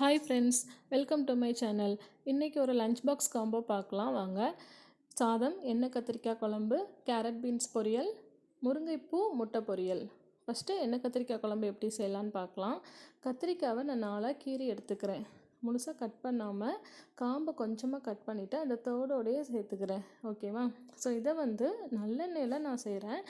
Hi friends welcome to my channel இன்றைக்கி ஒரு lunch box combo பார்க்கலாம். வாங்க. சாதம் எண்ணெய் கத்திரிக்காய் குழம்பு கேரட் பீன்ஸ் பொரியல் முருங்கைப்பூ முட்டை பொரியல். ஃபஸ்ட்டு எண்ணெய் கத்திரிக்காய் குழம்பு எப்படி செய்யலான்னு பார்க்கலாம். கத்திரிக்காவை நான் நாளாக கீறி எடுத்துக்கிறேன். முழுசாக கட் பண்ணாமல் காம்பை கொஞ்சமாக கட் பண்ணிவிட்டு அந்த தோடோடையே சேர்த்துக்கிறேன். ஓகேவா ஸோ இதை வந்து நல்லெண்ணெயில் நான் செய்கிறேன்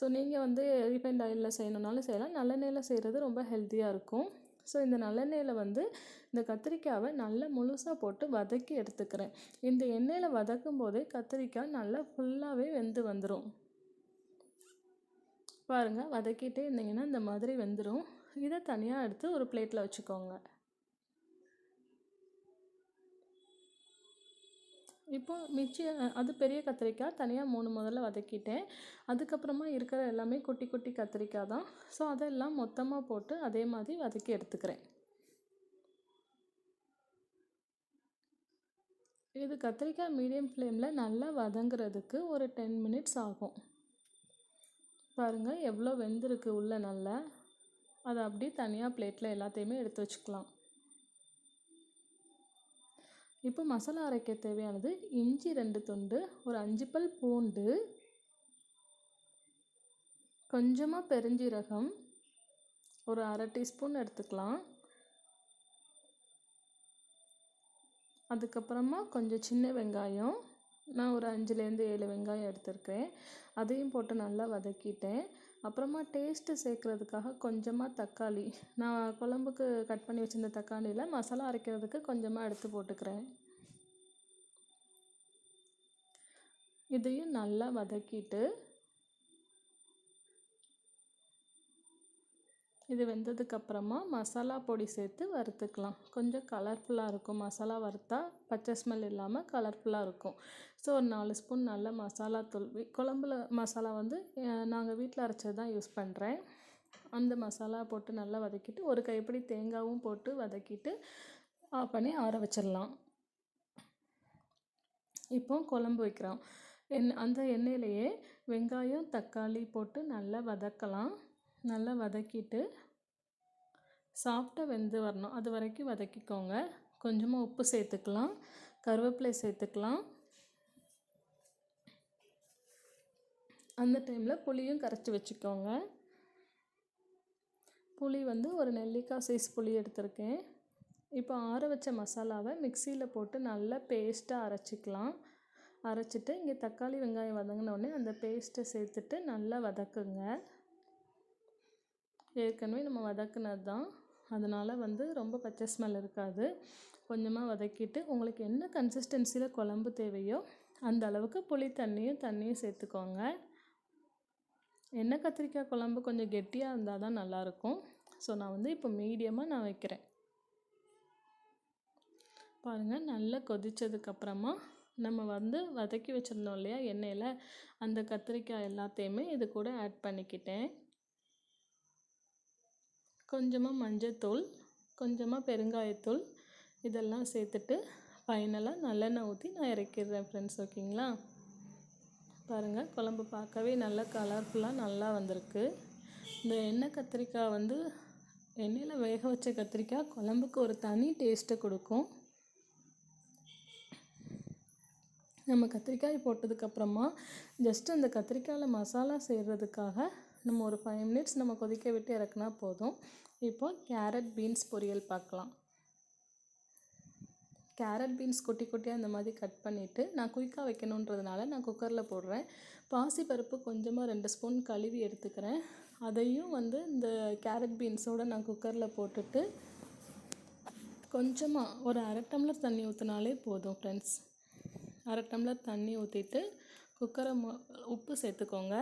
ஸோ நீங்கள் வந்து ரீஃபைண்ட் ஆயிலில் செய்யணுன்னாலும் செய்யலாம். நல்லெண்ணெயில் செய்கிறது ரொம்ப ஹெல்த்தியாக இருக்கும். ஸோ இந்த நல்லெண்ணெயில் வந்து இந்த கத்திரிக்காவை நல்லா முழுசாக போட்டு வதக்கி எடுத்துக்கிறேன். இந்த எண்ணெயில் வதக்கும் போதே கத்திரிக்காய் நல்லா ஃபுல்லாகவே வெந்து வந்துடும் பாருங்கள் வதக்கிட்டே இருந்தீங்கன்னா இந்த மாதிரி வெந்துடும் இதை தனியாக எடுத்து ஒரு பிளேட்டில் வச்சுக்கோங்க. இப்போ மிச்சி அது பெரிய கத்திரிக்காய் தனியாக மூணு முதல்ல வதக்கிட்டேன். அதுக்கப்புறமா இருக்கிற எல்லாமே குட்டி குட்டி கத்திரிக்காய் தான். ஸோ அதெல்லாம் மொத்தமாக போட்டு அதே மாதிரி வதக்கி எடுத்துக்கிறேன். இது கத்திரிக்காய் மீடியம் ஃப்ளேமில் நல்லா வதங்குறதுக்கு ஒரு டென் மினிட்ஸ் ஆகும். பாருங்கள் எவ்வளோ வெந்திருக்கு உள்ளே நல்லா. அதை அப்படியே தனியாக பிளேட்டில் எல்லாத்தையுமே எடுத்து வச்சுக்கலாம். இப்போ மசாலா அரைக்க தேவையானது இஞ்சி ரெண்டு துண்டு ஒரு அஞ்சு பல் பூண்டு கொஞ்சமாக பெருஞ்சீரகம் ஒரு அரை டீஸ்பூன் எடுத்துக்கலாம். அதுக்கப்புறமா கொஞ்சம் சின்ன வெங்காயம் நான் ஒரு அஞ்சுலேருந்து ஏழு வெங்காயம் எடுத்திருக்கேன். அதையும் போட்டு நல்லா வதக்கிட்டேன். அப்புறமா டேஸ்ட்டு சேர்க்குறதுக்காக கொஞ்சமாக தக்காளி. நான் குழம்புக்கு கட் பண்ணி வச்சுருந்த தக்காளியில் மசாலா அரைக்கிறதுக்கு கொஞ்சமாக எடுத்து போட்டுக்கிறேன். இதையும் நல்லா வதக்கிட்டு இது வெந்ததுக்கப்புறமா மசாலா பொடி சேர்த்து வறுத்துக்கலாம். கொஞ்சம் கலர்ஃபுல்லாக இருக்கும். மசாலா வறுத்தா பச்சை ஸ்மெல் இல்லாமல் கலர்ஃபுல்லாக இருக்கும். ஸோ ஒரு நாலு ஸ்பூன் நல்ல மசாலா தூள். குழம்புல மசாலா வந்து நாங்கள் வீட்டில் அரைச்சது தான் யூஸ் பண்ணுறேன் அந்த மசாலா போட்டு நல்லா வதக்கிட்டு ஒரு கைப்பிடி தேங்காயும் போட்டு வதக்கிட்டு ஆஃப் பண்ணி ஆற வச்சிடலாம். இப்போ குழம்பு வைக்கிறோம். எண் அந்த எண்ணெயிலையே வெங்காயம் தக்காளி போட்டு நல்லா வதக்கலாம். நல்லா வதக்கிட்டு சாஃப்டாக வெந்து வரணும். அது வரைக்கும் வதக்கிக்கோங்க. கொஞ்சமாக உப்பு சேர்த்துக்கலாம். கருவேப்பிலை சேர்த்துக்கலாம். அந்த டைமில் புளியும் கரைச்சி வச்சுக்கோங்க. புளி வந்து ஒரு நெல்லிக்காய் சைஸ் புளி எடுத்திருக்கேன். இப்போ ஆற வச்ச மசாலாவை மிக்சியில் போட்டு நல்லா பேஸ்ட்டாக அரைச்சிக்கலாம். அரைச்சிட்டு இங்கே தக்காளி வெங்காயம் வதங்கினோடனே அந்த பேஸ்ட்டை சேர்த்துட்டு நல்லா வதக்குங்க. ஏற்கனவே நம்ம வதக்குனது தான் அதனால் வந்து ரொம்ப பச்சை ஸ்மெல் இருக்காது. கொஞ்சமாக வதக்கிட்டு உங்களுக்கு என்ன கன்சிஸ்டன்சியில் குழம்பு தேவையோ அந்த அளவுக்கு புளி தண்ணியும் தண்ணியும் சேர்த்துக்கோங்க. எண்ணெய் கத்திரிக்காய் குழம்பு கொஞ்சம் கெட்டியாக இருந்தால் தான் நல்லாயிருக்கும். ஸோ நான் வந்து இப்போ மீடியமாக நான் வைக்கிறேன். பாருங்கள் நல்லா கொதித்ததுக்கப்புறமா நம்ம வந்து வதக்கி வச்சுருந்தோம் இல்லையா எண்ணெயில் அந்த கத்திரிக்காய் எல்லாத்தையுமே இது கூட ஆட் பண்ணிக்கிட்டேன். கொஞ்சமாக மஞ்சத்தூள் கொஞ்சமாக பெருங்காயத்தூள் இதெல்லாம் சேர்த்துட்டு ஃபைனலாக நல்லெண்ணெய் ஊற்றி நான் இறக்கிடுறேன் ஃப்ரெண்ட்ஸ் ஓகேங்களா பாருங்கள் குழம்பு பார்க்கவே நல்லா கலர்ஃபுல்லாக நல்லா வந்திருக்கு. இந்த எண்ணெய் கத்திரிக்காய் வந்து எண்ணெயில் வேக வச்ச கத்திரிக்காய் குழம்புக்கு ஒரு தனி டேஸ்ட்டை கொடுக்கும். நம்ம கத்திரிக்காய் போட்டதுக்கப்புறமா ஜஸ்ட் அந்த கத்திரிக்காயில் மசாலா செய்கிறதுக்காக நம்ம ஒரு ஃபைவ் மினிட்ஸ் நம்ம கொதிக்க விட்டு இறக்குனா போதும். இப்போ கேரட் பீன்ஸ் பொரியல் பார்க்கலாம். கேரட் பீன்ஸ் குட்டி குட்டியாக இந்த மாதிரி கட் பண்ணிவிட்டு நான் குயிக்காக வைக்கணுன்றதுனால நான் குக்கரில் போடுறேன். பாசிப்பருப்பு கொஞ்சமாக ரெண்டு ஸ்பூன் கழுவி எடுத்துக்கிறேன். அதையும் வந்து இந்த கேரட் பீன்ஸோடு நான் குக்கரில் போட்டுட்டு கொஞ்சமாக ஒரு அரை டம்ளர் தண்ணி ஊற்றினாலே போதும் ஃப்ரெண்ட்ஸ் அரை டம்ளர் தண்ணி ஊற்றிட்டு குக்கரை உப்பு சேர்த்துக்கோங்க.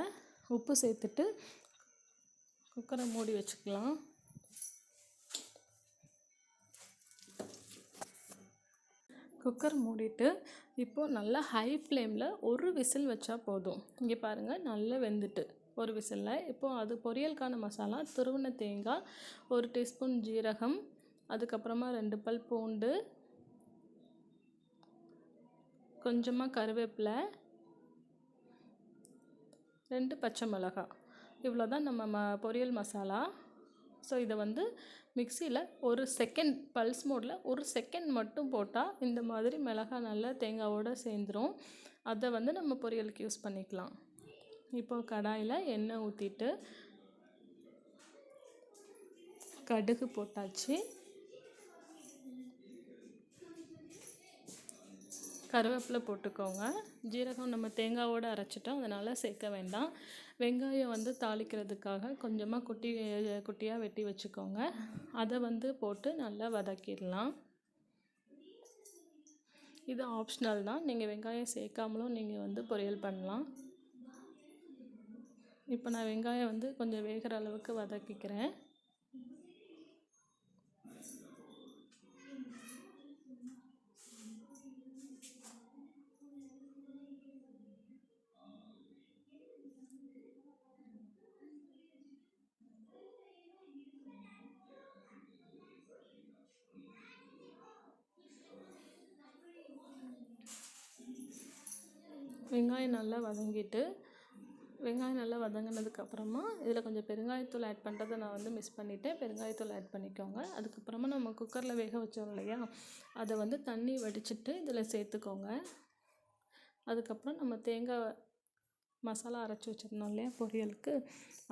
உப்பு சேர்த்துட்டு குக்கரை மூடி வச்சுக்கலாம். குக்கர் மூடிட்டு இப்போது நல்லா ஹை ஃப்ளேமில் ஒரு விசில் வச்சா போதும். இங்கே பாருங்கள் நல்லா வெந்துட்டு ஒரு விசிலில். இப்போது அது பொரியலுக்கான மசாலா துருவின தேங்காய் ஒரு டீஸ்பூன் ஜீரகம் அதுக்கப்புறமா ரெண்டு பல் பூண்டு கொஞ்சமாக கருவேப்பிலை ரெண்டு பச்சை மிளகா. இவ்வளோ தான் நம்ம ம பொரியல் மசாலா. ஸோ இதை வந்து மிக்சியில் ஒரு செகண்ட் பல்ஸ் மோடில் ஒரு செகண்ட் மட்டும் போட்டால் இந்த மாதிரி மிளகாய் நல்லா தேங்காவோடு சேர்ந்துடும் அதை வந்து நம்ம பொரியலுக்கு யூஸ் பண்ணிக்கலாம். இப்போ கடாயில் எண்ணெய் ஊற்றிட்டு கடுகு போட்டாச்சு. கருவேப்பிலை போட்டுக்கோங்க. ஜீரகம் நம்ம தேங்காவோடு அரைச்சிட்டோம். அதனால் சேர்க்க வேண்டாம். வெங்காயம் வந்து தாளிக்கிறதுக்காக கொஞ்சமாக குட்டி குட்டியாக வெட்டி வச்சுக்கோங்க. அதை வந்து போட்டு நல்லா வதக்கிடலாம். இது ஆப்ஷனல் தான். நீங்கள் வெங்காயம் சேர்க்காமலும் நீங்கள் வந்து பொரியல் பண்ணலாம். இப்போ நான் வெங்காயம் வந்து கொஞ்சம் வேகிற அளவுக்கு வதக்கிக்கிறேன். வெங்காயம் நல்லா வதங்கிட்டு வெங்காயம் நல்லா வதங்கினதுக்கப்புறமா இதில் கொஞ்சம் பெருங்காயத்தூள் ஆட் பண்ணுறதை நான் வந்து மிஸ் பண்ணிவிட்டேன் பெருங்காயத்தூள் ஆட் பண்ணிக்கோங்க. அதுக்கப்புறமா நம்ம குக்கரில் வேக வச்சோம் இல்லையா? அதை வந்து தண்ணி வடிச்சிட்டு இதில் சேர்த்துக்கோங்க. அதுக்கப்புறம் நம்ம தேங்காய் மசாலா அரைச்சி வச்சுருந்தோம் இல்லையா பொரியலுக்கு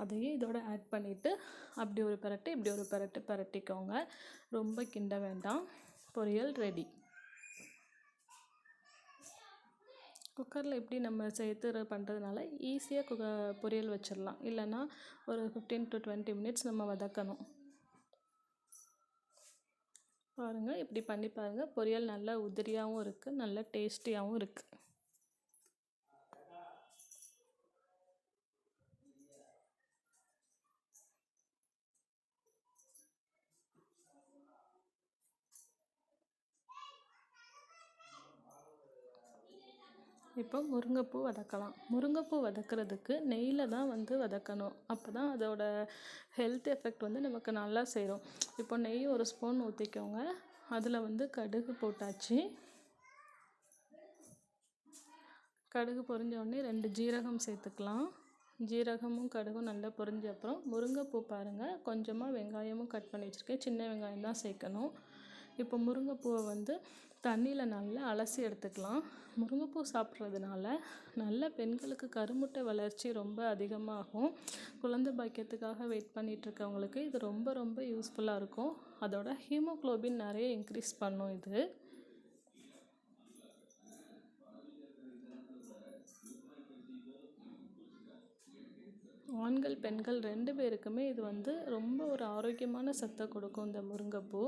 அதையும் இதோட ஆட் பண்ணிவிட்டு அப்படி ஒரு பரட்டு இப்படி ஒரு பரட்டு பரட்டிக்கோங்க. ரொம்ப கிண்ட வேண்டாம். பொரியல் ரெடி குக்கரில் எப்படி நம்ம சேர்த்து பண்ணுறதுனால ஈஸியாக குக பொரியல் வச்சிடலாம். இல்லைன்னா ஒரு ஃபிஃப்டீன் டு டுவெண்ட்டி மினிட்ஸ் நம்ம வதக்கணும். பாருங்கள் இப்படி பண்ணி பாருங்கள் பொரியல் நல்லா உதிரியாகவும் இருக்குது நல்லா டேஸ்டியாகவும் இருக்குது இப்போ முருங்கைப்பூ வதக்கலாம். முருங்கைப்பூ வதக்கிறதுக்கு நெய்யில் தான் வந்து வதக்கணும். அப்போ தான் அதோட ஹெல்த் எஃபெக்ட் வந்து நமக்கு நல்லா சேரும். இப்போ நெய் ஒரு ஸ்பூன் ஊற்றிக்கோங்க அதில் வந்து கடுகு போட்டாச்சு. கடுகு பொரிஞ்ச உடனே ரெண்டு ஜீரகம் சேர்த்துக்கலாம். ஜீரகமும் கடுகும் நல்லா பொரிஞ்ச அப்புறம் முருங்கைப்பூ பாருங்கள் கொஞ்சமாக வெங்காயமும் கட் பண்ணி வச்சுருக்கேன். சின்ன வெங்காயம் தான் சேர்க்கணும். இப்போ முருங்கைப்பூவை வந்து தண்ணியில் நல்லா அலசி எடுத்துக்கலாம். முருங்கைப்பூ சாப்பிட்றதுனால நல்ல பெண்களுக்கு கருமுட்டை வளர்ச்சி ரொம்ப அதிகமாகும். குழந்தை பாக்கியத்துக்காக வெயிட் பண்ணிகிட்ருக்கவங்களுக்கு இது ரொம்ப ரொம்ப யூஸ்ஃபுல்லாக இருக்கும். அதோட ஹீமோக்ளோபின் நிறைய இன்க்ரீஸ் பண்ணும் இது. ஆண்கள் பெண்கள் ரெண்டு பேருக்குமே இது வந்து ரொம்ப ஒரு ஆரோக்கியமான சத்தை கொடுக்கும் இந்த முருங்கைப்பூ.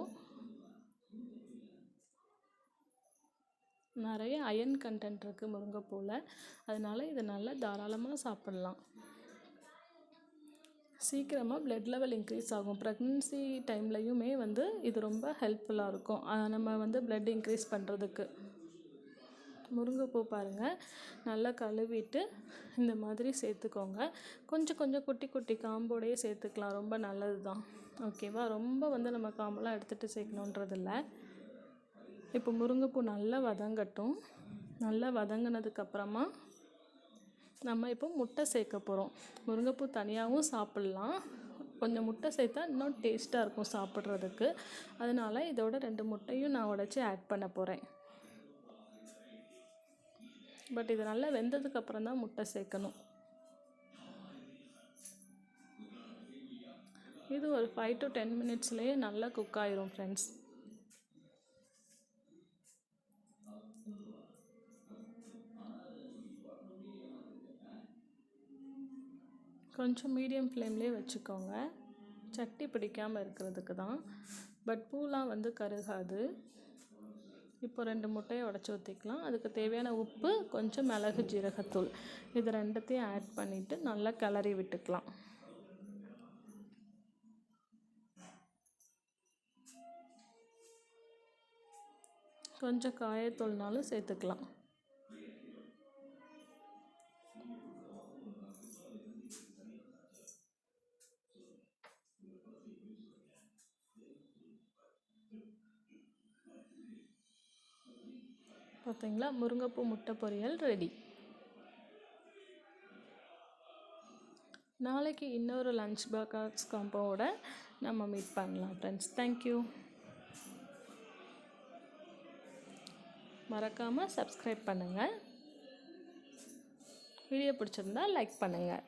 நிறைய அயன் கண்டென்ட் இருக்குது முருங்கைப்பூவில் அதனால் இதை நல்லா தாராளமாக சாப்பிட்லாம். சீக்கிரமாக ப்ளட் லெவல் இன்க்ரீஸ் ஆகும். ப்ரெக்னென்சி டைம்லையுமே வந்து இது ரொம்ப ஹெல்ப்ஃபுல்லாக இருக்கும். நம்ம வந்து ப்ளட் இன்க்ரீஸ் பண்ணுறதுக்கு முருங்கைப்பூ பாருங்கள் நல்லா கழுவிட்டு இந்த மாதிரி சேர்த்துக்கோங்க. கொஞ்சம் கொஞ்சம் குட்டி குட்டி காம்போடையே சேர்த்துக்கலாம். ரொம்ப நல்லது தான் ஓகேவா ரொம்ப வந்து நம்ம காம்பெலாம் எடுத்துகிட்டு சேர்க்கணுன்றதில்ல. இப்போ முருங்கைப்பூ நல்லா வதங்கட்டும். நல்லா வதங்கினதுக்கப்புறமா நம்ம இப்போ முட்டை சேர்க்க போகிறோம் முருங்கைப்பூ தனியாகவும் சாப்பிட்லாம். கொஞ்சம் முட்டை சேர்த்தா இன்னும் டேஸ்ட்டாக இருக்கும் சாப்பிட்றதுக்கு. அதனால் இதோட ரெண்டு முட்டையும் நான் உடச்சி ஆட் பண்ண போகிறேன் பட் இது நல்லா வெந்ததுக்கப்புறம் தான் முட்டை சேர்க்கணும். இது ஒரு ஃபைவ் டு டென் மினிட்ஸ்லேயே நல்லா குக் ஆயிரும் ஃப்ரெண்ட்ஸ் கொஞ்சம் மீடியம் ஃப்ளேம்லேயே வச்சுக்கோங்க. சட்டி பிடிக்காமல் இருக்கிறதுக்கு தான். பட் பூலாம் வந்து கருகாது. இப்போ ரெண்டு முட்டையை உடச்சி ஊற்றிக்கலாம் அதுக்கு தேவையான உப்பு கொஞ்சம் மிளகு ஜீரகத்தூள். இது ரெண்டுத்தையும் ஆட் பண்ணிவிட்டு நல்லா கிளறி விட்டுக்கலாம். கொஞ்சம் காயத்தூள்னாலும் சேர்த்துக்கலாம். பார்த்தீங்களா? முருங்கைப்பூ முட்டை பொரியல் ரெடி நாளைக்கு இன்னொரு லஞ்ச் பாக்ஸ் காம்போவோட நம்ம மீட் பண்ணலாம் ஃப்ரெண்ட்ஸ் தேங்க்யூ மறக்காமல் சப்ஸ்கிரைப் பண்ணுங்கள் வீடியோ பிடிச்சிருந்தா லைக் பண்ணுங்கள்